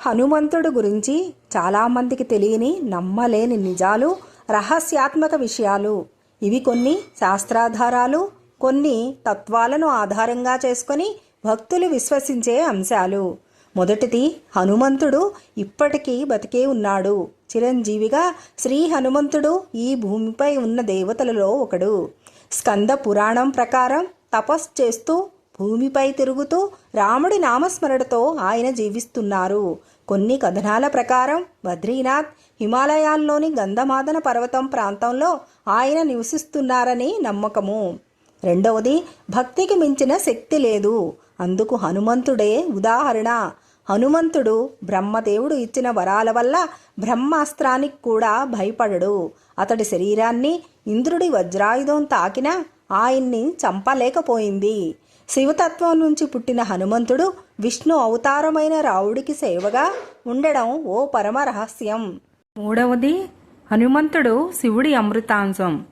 హనుమంతుడు గురించి చాలామందికి తెలియని నమ్మలేని నిజాలు రహస్యాత్మక విషయాలు. ఇవి కొన్ని శాస్త్రాధారాలు కొన్ని తత్వాలను ఆధారంగా చేసుకొని భక్తులు విశ్వసించే అంశాలు. మొదటిది హనుమంతుడు ఇప్పటికీ బతికే ఉన్నాడు. చిరంజీవిగా శ్రీ హనుమంతుడు ఈ భూమిపై ఉన్న దేవతలలో ఒకడు. స్కంద పురాణం ప్రకారం తపస్ చేస్తూ భూమిపై తిరుగుతూ రాముడి నామస్మరణతో ఆయన జీవిస్తున్నారు. కొన్ని కథనాల ప్రకారం బద్రీనాథ్ హిమాలయాల్లోని గంధమాదన పర్వతం ప్రాంతంలో ఆయన నివసిస్తున్నారని నమ్మకము. రెండవది భక్తికి మించిన శక్తి లేదు. అందుకు హనుమంతుడే ఉదాహరణ. హనుమంతుడు బ్రహ్మదేవుడు ఇచ్చిన వరాల వల్ల బ్రహ్మాస్త్రానికి కూడా భయపడడు. అతడి శరీరాన్ని ఇంద్రుడి వజ్రాయుధం తాకినా ఆయన్ని చంపలేకపోయింది. శివతత్వం నుంచి పుట్టిన హనుమంతుడు విష్ణు అవతారమైన రావుడికి సేవగా ఉండడం ఓ పరమ రహస్యం. మూడవది హనుమంతుడు శివుడి అమృతాంశం.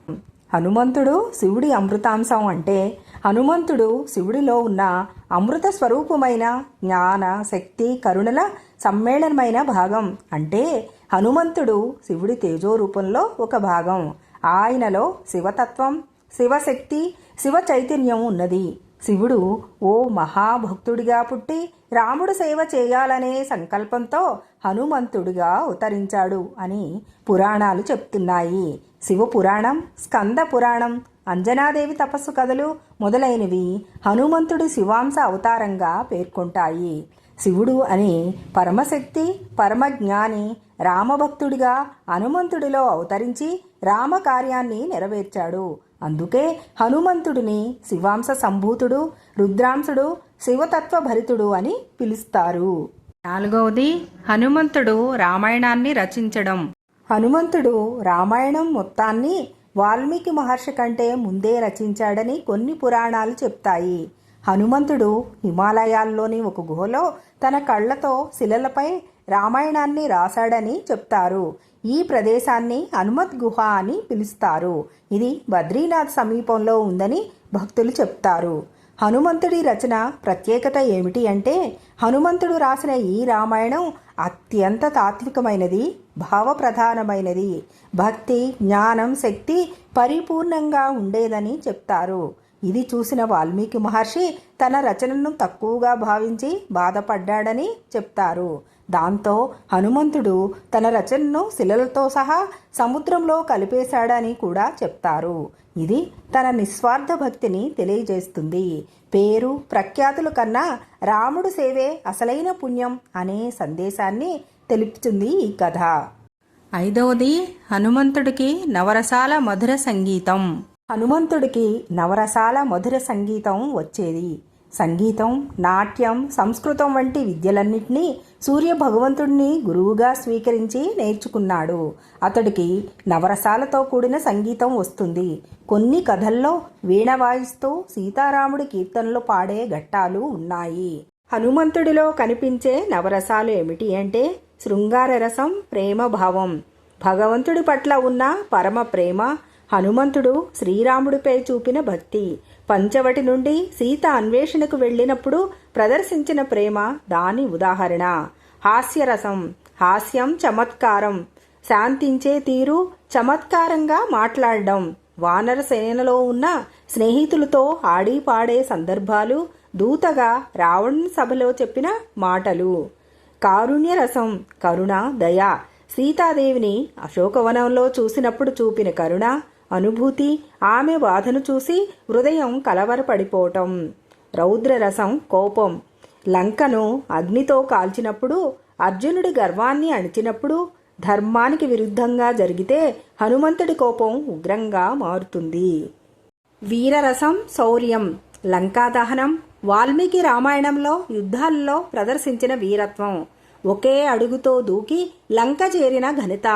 హనుమంతుడు శివుడి అమృతాంశం అంటే హనుమంతుడు శివుడిలో ఉన్న అమృత స్వరూపమైన జ్ఞాన శక్తి కరుణల సమ్మేళనమైన భాగం. అంటే హనుమంతుడు శివుడి తేజో రూపంలో ఒక భాగం. ఆయనలో శివతత్వం శివశక్తి శివ చైతన్యం ఉన్నది. శివుడు ఓ మహాభక్తుడిగా పుట్టి రాముడు సేవ చేయాలనే సంకల్పంతో హనుమంతుడిగా అవతరించాడు అని పురాణాలు చెప్తున్నాయి. శివ పురాణం స్కంద పురాణం అంజనాదేవి తపస్సు కథలు మొదలైనవి హనుమంతుడి శివాంశ అవతారంగా పేర్కొంటాయి. శివుడు అని పరమశక్తి పరమజ్ఞాని రామభక్తుడిగా హనుమంతుడిలో అవతరించి రామకార్యాన్ని నెరవేర్చాడు. అందుకే హనుమంతుడిని శివాంశ సంభూతుడు రుద్రాంశుడు శివతత్వ భరితుడు అని పిలుస్తారు. నాలుగవది హనుమంతుడు రామాయణాన్ని రచించడం. హనుమంతుడు రామాయణం మొత్తాన్ని వాల్మీకి మహర్షి కంటే ముందే రచించాడని కొన్ని పురాణాలు చెప్తాయి. హనుమంతుడు హిమాలయాల్లోని ఒక గుహలో తన కళ్ళతో శిలలపై రామాయణాన్ని రాశాడని చెప్తారు. ఈ ప్రదేశాన్ని హనుమత్ గుహ అని పిలుస్తారు. ఇది బద్రీనాథ్ సమీపంలో ఉందని భక్తులు చెప్తారు. హనుమంతుడి రచన ప్రత్యేకత ఏమిటి అంటే హనుమంతుడు రాసిన ఈ రామాయణం అత్యంత తాత్వికమైనది భావప్రధానమైనది. భక్తి జ్ఞానం శక్తి పరిపూర్ణంగా ఉండేదని చెప్తారు. ఇది చూసిన వాల్మీకి మహర్షి తన రచనను తక్కువగా భావించి బాధపడ్డాడని చెప్తారు. దాంతో హనుమంతుడు తన రచనను శిలలతో సహా సముద్రంలో కలిపేశాడని కూడా చెప్తారు. ఇది తన నిస్వార్థ భక్తిని తెలియజేస్తుంది. పేరు ప్రఖ్యాతుల కన్నా రాముడు సేవే అసలైన పుణ్యం అనే సందేశాన్ని తెలుపుతుంది ఈ కథ. ఐదవది హనుమంతుడికి నవరసాల మధుర సంగీతం. హనుమంతుడికి నవరసాల మధుర సంగీతం వచ్చేది. సంగీతం నాట్యం సంస్కృతం వంటి విద్యలన్నింటినీ సూర్య భగవంతుడిని గురువుగా స్వీకరించి నేర్చుకున్నాడు. అతడికి నవరసాలతో కూడిన సంగీతం వస్తుంది. కొన్ని కథల్లో వీణ వాయిస్తూ సీతారాముడి కీర్తనలు పాడే ఘట్టాలు ఉన్నాయి. హనుమంతుడిలో కనిపించే నవరసాలు ఏమిటి అంటే శృంగార రసం ప్రేమ భావం. భగవంతుడి పట్ల ఉన్న పరమ ప్రేమ హనుమంతుడు శ్రీరాముడిపై చూపిన భక్తి. పంచవటి నుండి సీత అన్వేషణకు వెళ్ళినప్పుడు ప్రదర్శించిన ప్రేమ దాని ఉదాహరణ. హాస్యరసం. హాస్యం చమత్కారం. శాంతించే తీరు చమత్కారంగా మాట్లాడడం. వానర సేనలో ఉన్న స్నేహితులతో ఆడి పాడే సందర్భాలు దూతగా రావణ్ సభలో చెప్పిన మాటలు. కారుణ్య రసం. కరుణ దయ. సీతాదేవిని అశోకవనంలో చూసినప్పుడు చూపిన కరుణ అనుభూతి ఆమె బాధను చూసి హృదయం కలవరపడిపోవటం. రౌద్రరసం కోపం. లంకను అగ్నితో కాల్చినప్పుడు అర్జునుడి గర్వాన్ని అణిచినప్పుడు ధర్మానికి విరుద్ధంగా జరిగితే హనుమంతుడి కోపం ఉగ్రంగా మారుతుంది. వీరరసం శౌర్యం. లంకా దహనం వాల్మీకి రామాయణంలో యుద్ధాల్లో ప్రదర్శించిన వీరత్వం. ఒకే అడుగుతో దూకి లంక చేరిన ఘనత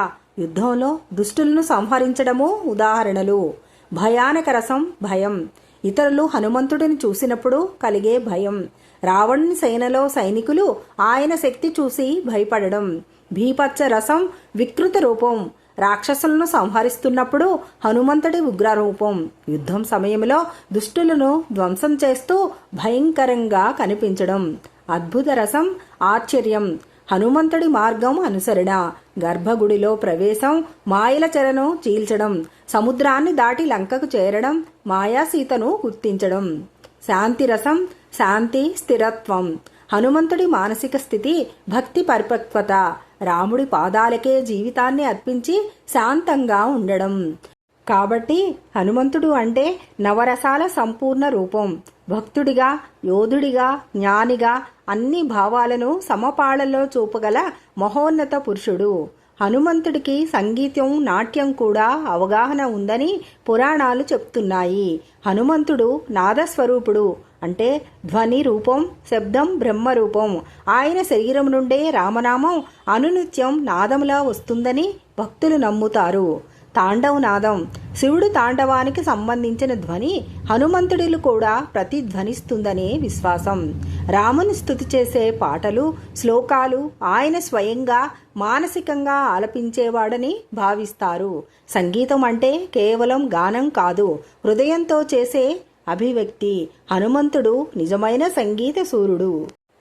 యుద్ధంలో దుష్టులను సంహరించడము ఉదాహరణలు. భయానక రసం భయం. ఇతరులు హనుమంతుడిని చూసినప్పుడు కలిగే భయం. రావణుని సేనలో సైనికులు ఆయన శక్తి చూసి భయపడడం. భీపచ్చ రసం వికృత రూపం. రాక్షసులను సంహరిస్తున్నప్పుడు హనుమంతుడి ఉగ్రరూపం. యుద్ధం సమయంలో దుష్టులను ధ్వంసం చేస్తూ భయంకరంగా కనిపించడం. అద్భుత రసం ఆశ్చర్యం. హనుమంతుడి మార్గం అనుసరణ. గర్భగుడిలో ప్రవేశం మాయల చెరను చీల్చడం సముద్రాన్ని దాటి లంకకు చేరడం మాయా సీతను గుర్తించడం. శాంతి రసం శాంతి స్థిరత్వం. హనుమంతుడి మానసిక స్థితి భక్తి పరిపక్వత. రాముడి పాదాలకే జీవితాన్ని అర్పించి శాంతంగా ఉండడం. కాబట్టి హనుమంతుడు అంటే నవరసాల సంపూర్ణ రూపం. భక్తుడిగా యోధుడిగా జ్ఞానిగా అన్ని భావాలను సమపాళల్లో చూపగల మహోన్నత పురుషుడు. హనుమంతుడికి సంగీతం నాట్యం కూడా అవగాహన ఉందని పురాణాలు చెప్తున్నాయి. హనుమంతుడు నాదస్వరూపుడు అంటే ధ్వని రూపం శబ్దం బ్రహ్మరూపం ఆయన శరీరం నుండే రామనామం అనునిత్యం నాదములా వస్తుందని భక్తులు నమ్ముతారు. తాండవనాదం. శివుడు తాండవానికి సంబంధించిన ధ్వని హనుమంతుడిలు కూడా ప్రతిధ్వనిస్తుందనే విశ్వాసం. రాముని స్థుతి చేసే పాటలు శ్లోకాలు ఆయన స్వయంగా మానసికంగా ఆలపించేవాడని భావిస్తారు. సంగీతం అంటే కేవలం గానం కాదు హృదయంతో చేసే అభివ్యక్తి. హనుమంతుడు నిజమైన సంగీత సూర్యుడు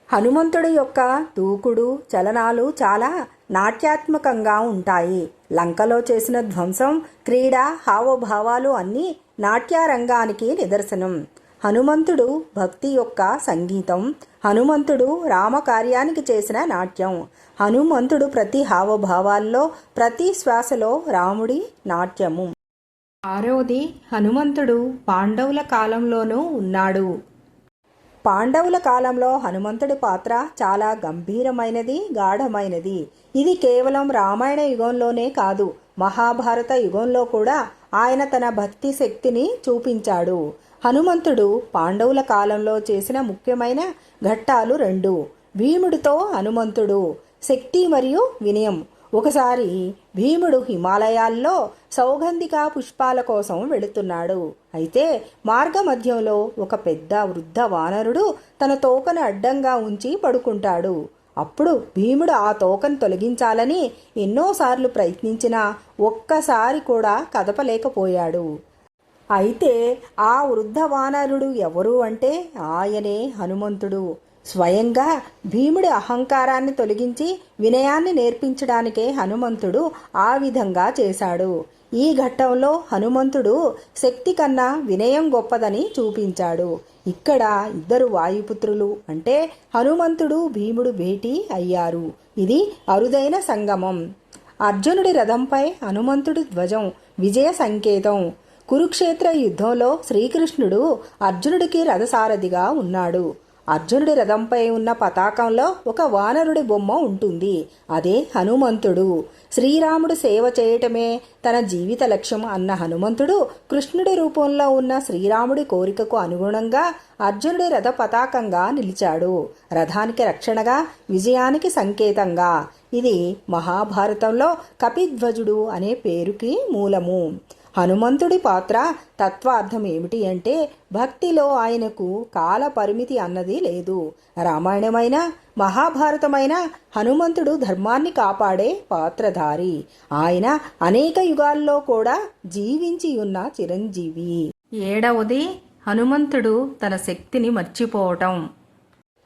హనుమంతుడి యొక్క దూకుడు చలనాలు చాలా నాట్యాత్మకంగా ఉంటాయి. లంకలో చేసిన ధ్వంసం క్రీడ హావభావాలు అన్నీ నాట్యారంగానికి నిదర్శనం. హనుమంతుడు భక్తి యొక్క సంగీతం. హనుమంతుడు రామకార్యానికి చేసిన నాట్యం. హనుమంతుడు ప్రతి హావభావాల్లో ప్రతి శ్వాసలో రాముడి నాట్యము. ఆరోది హనుమంతుడు పాండవుల కాలంలోనూ ఉన్నాడు. పాండవుల కాలంలో హనుమంతుడి పాత్ర చాలా గంభీరమైనది గాఢమైనది. ఇది కేవలం రామాయణ యుగంలోనే కాదు మహాభారత యుగంలో కూడా ఆయన తన భక్తి శక్తిని చూపించాడు. హనుమంతుడు పాండవుల కాలంలో చేసిన ముఖ్యమైన ఘట్టాలు రెండు. భీముడితో హనుమంతుడు శక్తి మరియు వినయం. ఒకసారి భీముడు హిమాలయాల్లో సౌగంధిక పుష్పాల కోసం వెళుతున్నాడు. అయితే మార్గమధ్యంలో ఒక పెద్ద వృద్ధ వానరుడు తన తోకను అడ్డంగా ఉంచి పడుకుంటాడు. అప్పుడు భీముడు ఆ తోకను తొలగించాలని ఎన్నోసార్లు ప్రయత్నించినా ఒక్కసారి కూడా కదపలేకపోయాడు. అయితే ఆ వృద్ధ వానరుడు ఎవరు అంటే ఆయనే హనుమంతుడు. స్వయంగా భీముడి అహంకారాన్ని తొలగించి వినయాన్ని నేర్పించడానికే హనుమంతుడు ఆ విధంగా చేశాడు. ఈ ఘట్టంలో హనుమంతుడు శక్తి కన్నా వినయం గొప్పదని చూపించాడు. ఇక్కడ ఇద్దరు వాయుపుత్రులు అంటే హనుమంతుడు భీముడు భేటీ అయ్యారు. ఇది అరుదైన సంగమం. అర్జునుడి రథంపై హనుమంతుడి ధ్వజం విజయ సంకేతం. కురుక్షేత్ర యుద్ధంలో శ్రీకృష్ణుడు అర్జునుడికి రథసారథిగా ఉన్నాడు. అర్జునుడి రథంపై ఉన్న పతాకంలో ఒక వానరుడి బొమ్మ ఉంటుంది. అదే హనుమంతుడు. శ్రీరాముడు సేవ చేయటమే తన జీవిత లక్ష్యం అన్న హనుమంతుడు కృష్ణుడి రూపంలో ఉన్న శ్రీరాముడి కోరికకు అనుగుణంగా అర్జునుడి రథ పతాకంగా నిలిచాడు. రథానికి రక్షణగా విజయానికి సంకేతంగా. ఇది మహాభారతంలో కపిధ్వజుడు అనే పేరుకి మూలము. హనుమంతుడి పాత్ర తత్వార్థం ఏమిటి అంటే భక్తిలో ఆయనకు కాల పరిమితి అన్నది లేదు. రామాయణమైన మహాభారతమైన హనుమంతుడు ధర్మాన్ని కాపాడే పాత్రధారి. ఆయన అనేక యుగాల్లో కూడా జీవించి ఉన్న చిరంజీవి. ఏడవది హనుమంతుడు తన శక్తిని మర్చిపోవటం.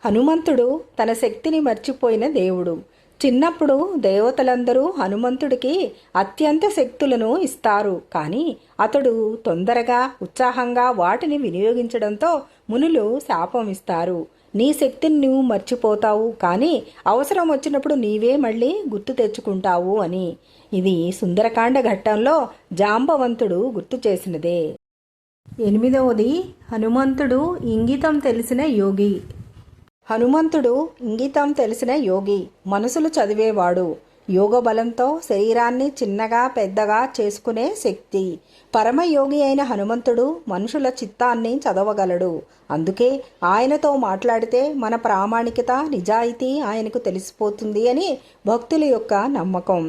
హనుమంతుడు తన శక్తిని మర్చిపోయిన దేవుడు. చిన్నప్పుడు దేవతలందరూ హనుమంతుడికి అత్యంత శక్తులను ఇస్తారు. కానీ అతడు తొందరగా ఉత్సాహంగా వాటిని వినియోగించడంతో మునులు శాపం ఇస్తారు. నీ శక్తిని నువ్వు మర్చిపోతావు. కానీ అవసరం వచ్చినప్పుడు నీవే మళ్ళీ గుర్తు తెచ్చుకుంటావు అని. ఇది సుందరకాండ ఘట్టంలో జాంబవంతుడు గుర్తు చేసినదే. ఎనిమిదవది హనుమంతుడు ఇంగితం తెలిసిన యోగి. హనుమంతుడు ఇంగితం తెలిసిన యోగి. మనసులు చదివేవాడు. యోగ బలంతో శరీరాన్ని చిన్నగా పెద్దగా చేసుకునే శక్తి. పరమయోగి అయిన హనుమంతుడు మనుషుల చిత్తాన్ని చదవగలడు. అందుకే ఆయనతో మాట్లాడితే మన ప్రామాణికత నిజాయితీ ఆయనకు తెలిసిపోతుంది అని భక్తుల యొక్క నమ్మకం.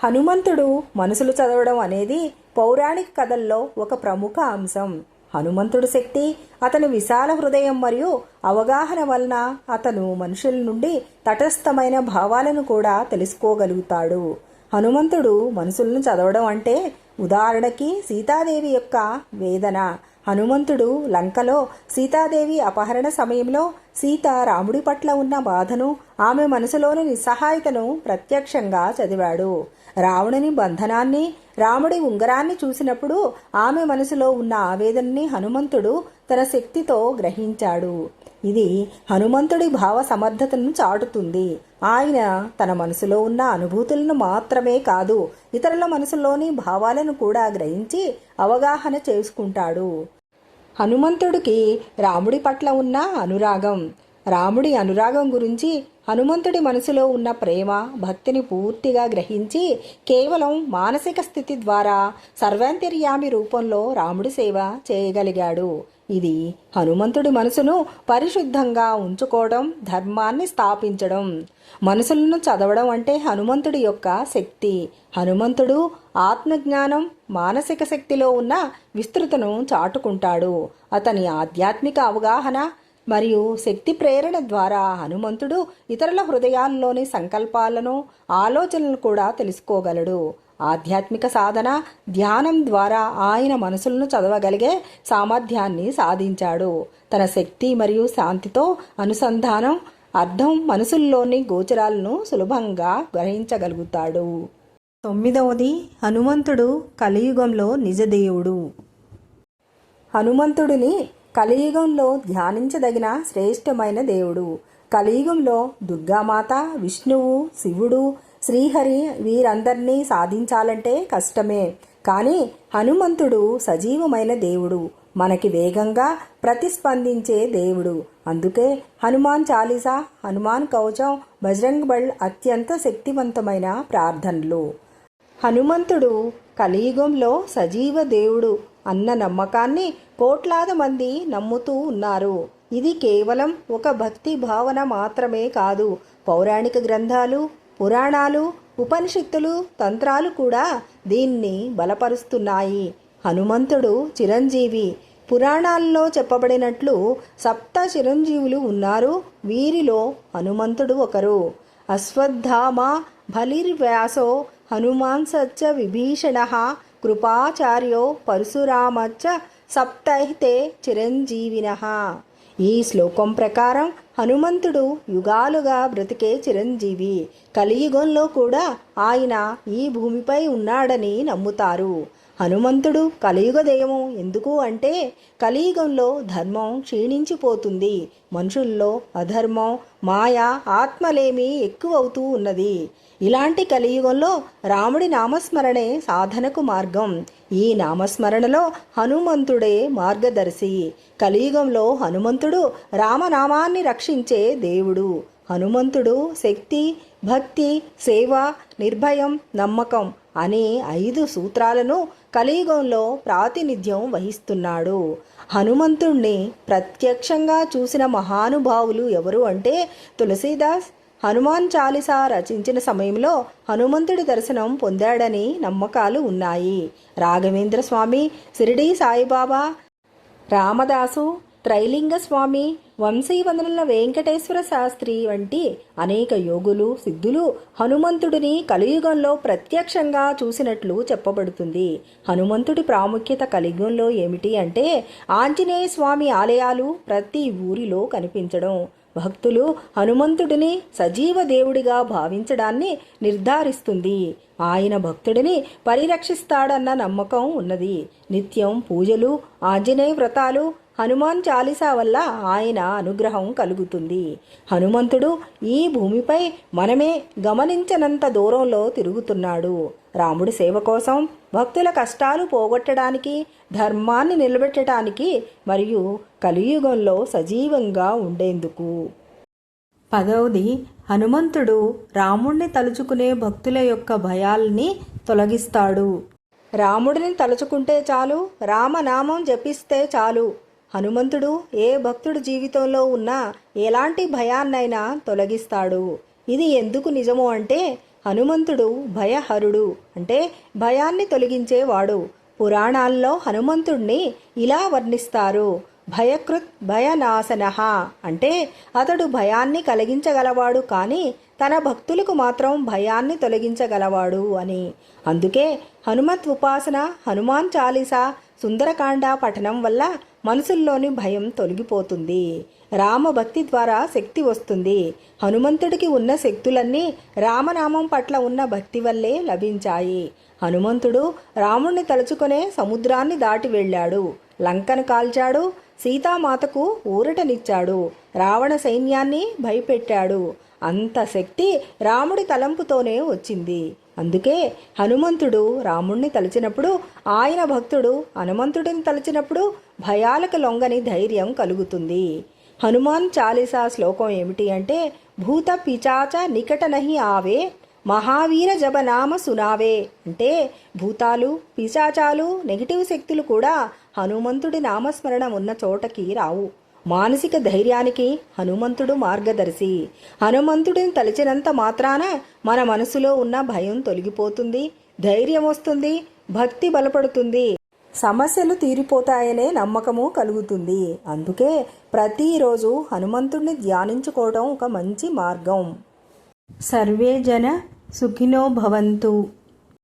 హనుమంతుడు మనసులు చదవడం అనేది పౌరాణిక కథల్లో ఒక ప్రముఖ అంశం. హనుమంతుడి శక్తి అతని విశాల హృదయం మరియు అవగాహన వలన అతను మనుషుల నుండి తటస్థమైన భావాలను కూడా తెలుసుకోగలుగుతాడు. హనుమంతుడు మనసులను చదవడం అంటే ఉదాహరణకి సీతాదేవి యొక్క వేదన. హనుమంతుడు లంకలో సీతాదేవి అపహరణ సమయంలో సీత రాముడి పట్ల ఉన్న బాధను ఆమె మనసులోని నిస్సహాయతను ప్రత్యక్షంగా చదివాడు. రావణుని బంధనాన్ని రాముడి ఉంగరాన్ని చూసినప్పుడు ఆమె మనసులో ఉన్న ఆవేదనని హనుమంతుడు తన శక్తితో గ్రహించాడు. ఇది హనుమంతుడి భావ సమర్థతను చాటుతుంది. ఆయన తన మనసులో ఉన్న అనుభూతులను మాత్రమే కాదు ఇతరుల మనసులోని భావాలను కూడా గ్రహించి అవగాహన చేసుకుంటాడు. హనుమంతుడికి రాముడి పట్ల ఉన్న అనురాగం. రాముడి అనురాగం గురించి హనుమంతుడి మనసులో ఉన్న ప్రేమ భక్తిని పూర్తిగా గ్రహించి కేవలం మానసిక స్థితి ద్వారా సర్వాంతర్యామి రూపంలో రాముడి సేవ చేయగలిగాడు. ఇది హనుమంతుడి మనసును పరిశుద్ధంగా ఉంచుకోవడం ధర్మాన్ని స్థాపించడం. మనసులను చదవడం అంటే హనుమంతుడి యొక్క శక్తి. హనుమంతుడు ఆత్మజ్ఞానం మానసిక శక్తిలో ఉన్న విస్తృతను చాటుకుంటాడు. అతని ఆధ్యాత్మిక అవగాహన మరియు శక్తి ప్రేరణ ద్వారా హనుమంతుడు ఇతరుల హృదయాల్లోని సంకల్పాలను ఆలోచనలను కూడా తెలుసుకోగలడు. ఆధ్యాత్మిక సాధన ధ్యానం ద్వారా ఆయన మనసులను చదవగలిగే సామర్థ్యాన్ని సాధించాడు. తన శక్తి మరియు శాంతితో అనుసంధానం అర్థం మనసుల్లోని గోచరాలను సులభంగా గ్రహించగలుగుతాడు. తొమ్మిదవది హనుమంతుడు కలియుగంలో నిజదేవుడు. హనుమంతుడిని కలియుగంలో ధ్యానించదగిన శ్రేష్టమైన దేవుడు. కలియుగంలో దుర్గామాత విష్ణువు శివుడు శ్రీహరి వీరందరినీ సాధించాలంటే కష్టమే. కానీ హనుమంతుడు సజీవమైన దేవుడు. మనకి వేగంగా ప్రతిస్పందించే దేవుడు. అందుకే హనుమాన్ చాలీసా హనుమాన్ కవచం బజరంగ్ బళ్ అత్యంత శక్తివంతమైన ప్రార్థనలు. హనుమంతుడు కలియుగంలో సజీవ దేవుడు అన్న నమ్మకాన్ని కోట్లాది మంది నమ్ముతూ ఉన్నారు. ఇది కేవలం ఒక భక్తి భావన మాత్రమే కాదు. పౌరాణిక గ్రంథాలు పురాణాలు ఉపనిషత్తులు తంత్రాలు కూడా దీన్ని బలపరుస్తున్నాయి. హనుమంతుడు చిరంజీవి. పురాణాల్లో చెప్పబడినట్లు సప్త చిరంజీవులు ఉన్నారు. వీరిలో హనుమంతుడు ఒకరు. అశ్వత్థామ బలిర్వ్యాసో హనుమాన్ సచ్చ విభీషణ కృపాచార్యో పరశురామచ్చ సప్తైతే చిరంజీవిన. ఈ శ్లోకం ప్రకారం హనుమంతుడు యుగాలుగా బ్రతికే చిరంజీవి. కలియుగంలో కూడా ఆయన ఈ భూమిపై ఉన్నాడని నమ్ముతారు. హనుమంతుడు కలియుగ దైవము ఎందుకు అంటే కలియుగంలో ధర్మం క్షీణించిపోతుంది. మనుషుల్లో అధర్మం మాయ ఆత్మలేమి ఎక్కువవుతూ ఉన్నది. ఇలాంటి కలియుగంలో రాముడి నామస్మరణే సాధనకు మార్గం. ఈ నామస్మరణలో హనుమంతుడే మార్గదర్శి. కలియుగంలో హనుమంతుడు రామనామాన్ని రక్షించే దేవుడు. హనుమంతుడు శక్తి భక్తి సేవ నిర్భయం నమ్మకం అనే ఐదు సూత్రాలను కలియుగంలో ప్రాతినిధ్యం వహిస్తున్నాడు. హనుమంతుణ్ణి ప్రత్యక్షంగా చూసిన మహానుభావులు ఎవరు అంటే తులసీదాస్. హనుమాన్ చాలీసా రచించిన సమయంలో హనుమంతుడి దర్శనం పొందాడని నమ్మకాలు ఉన్నాయి. రాఘవేంద్ర స్వామి షిరిడి సాయిబాబా రామదాసు త్రైలింగ స్వామి వంశీవందనుల వెంకటేశ్వర శాస్త్రి వంటి అనేక యోగులు సిద్ధులు హనుమంతుడిని కలియుగంలో ప్రత్యక్షంగా చూసినట్లు చెప్పబడుతుంది. హనుమంతుడి ప్రాముఖ్యత కలియుగంలో ఏమిటి అంటే ఆంజనేయ స్వామి ఆలయాలు ప్రతి ఊరిలో కనిపించడం. భక్తులు హనుమంతుడిని సజీవ దేవుడిగా భావించడాన్ని నిర్ధారిస్తుంది. ఆయన భక్తుడిని పరిరక్షిస్తాడన్న నమ్మకం ఉన్నది. నిత్యం పూజలు ఆంజనేయ వ్రతాలు హనుమాన్ చాలీసా వల్ల ఆయన అనుగ్రహం కలుగుతుంది. హనుమంతుడు ఈ భూమిపై మనమే గమనించనంత దూరంలో తిరుగుతున్నాడు. రాముడి సేవ కోసం భక్తుల కష్టాలు పోగొట్టడానికి ధర్మాన్ని నిలబెట్టడానికి మరియు కలియుగంలో సజీవంగా ఉండేందుకు. పదవది హనుమంతుడు రాముణ్ణి తలుచుకునే భక్తుల యొక్క భయాల్ని తొలగిస్తాడు. రాముడిని తలుచుకుంటే చాలు రామనామం జపిస్తే చాలు హనుమంతుడు ఏ భక్తుడి జీవితంలో ఉన్న ఎలాంటి భయాన్నైనా తొలగిస్తాడు. ఇది ఎందుకు నిజము అంటే హనుమంతుడు భయహరుడు. అంటే భయాన్ని తొలగించేవాడు. పురాణాల్లో హనుమంతుణ్ణి ఇలా వర్ణిస్తారు. భయకృత్ భయనాశన. అంటే అతడు భయాన్ని కలిగించగలవాడు కానీ తన భక్తులకు మాత్రం భయాన్ని తొలగించగలవాడు అని. అందుకే హనుమత్ ఉపాసన హనుమాన్ చాలీసా సుందరకాండ పఠనం వల్ల మనసుల్లోని భయం తొలగిపోతుంది. రామభక్తి ద్వారా శక్తి వస్తుంది. హనుమంతుడికి ఉన్న శక్తులన్నీ రామనామం పట్ల ఉన్న భక్తి వల్లే లభించాయి. హనుమంతుడు రాముణ్ణి తలుచుకునే సముద్రాన్ని దాటి వెళ్ళాడు. లంకను కాల్చాడు. సీతామాతకు ఊరటనిచ్చాడు. రావణ సైన్యాన్ని భయపెట్టాడు. అంత శక్తి రాముడి తలంపుతోనే వచ్చింది. అందుకే హనుమంతుడు రాముణ్ణి తలిచినప్పుడు ఆయన భక్తుడు హనుమంతుడిని తలిచినప్పుడు భయాలకు లొంగని ధైర్యం కలుగుతుంది. హనుమాన్ చాలీసా శ్లోకం ఏమిటి అంటే భూత పిచాచ నికట నహి ఆవే మహావీర జపనామ సునావే అంటే భూతాలు పిశాచాలు నెగిటివ్ శక్తులు కూడా హనుమంతుడి నామస్మరణ ఉన్న చోటకి రావు. మానసిక ధైర్యానికి హనుమంతుడు మార్గదర్శి. హనుమంతుడిని తలిచినంత మాత్రాన మన మనసులో ఉన్న భయం తొలగిపోతుంది ధైర్యం వస్తుంది భక్తి బలపడుతుంది. సమస్యలు తీరిపోతాయనే నమ్మకము కలుగుతుంది. అందుకే ప్రతిరోజు హనుమంతుడిని ధ్యానించుకోవడం ఒక మంచి మార్గం. సర్వే జన సుఖినో భవంతు.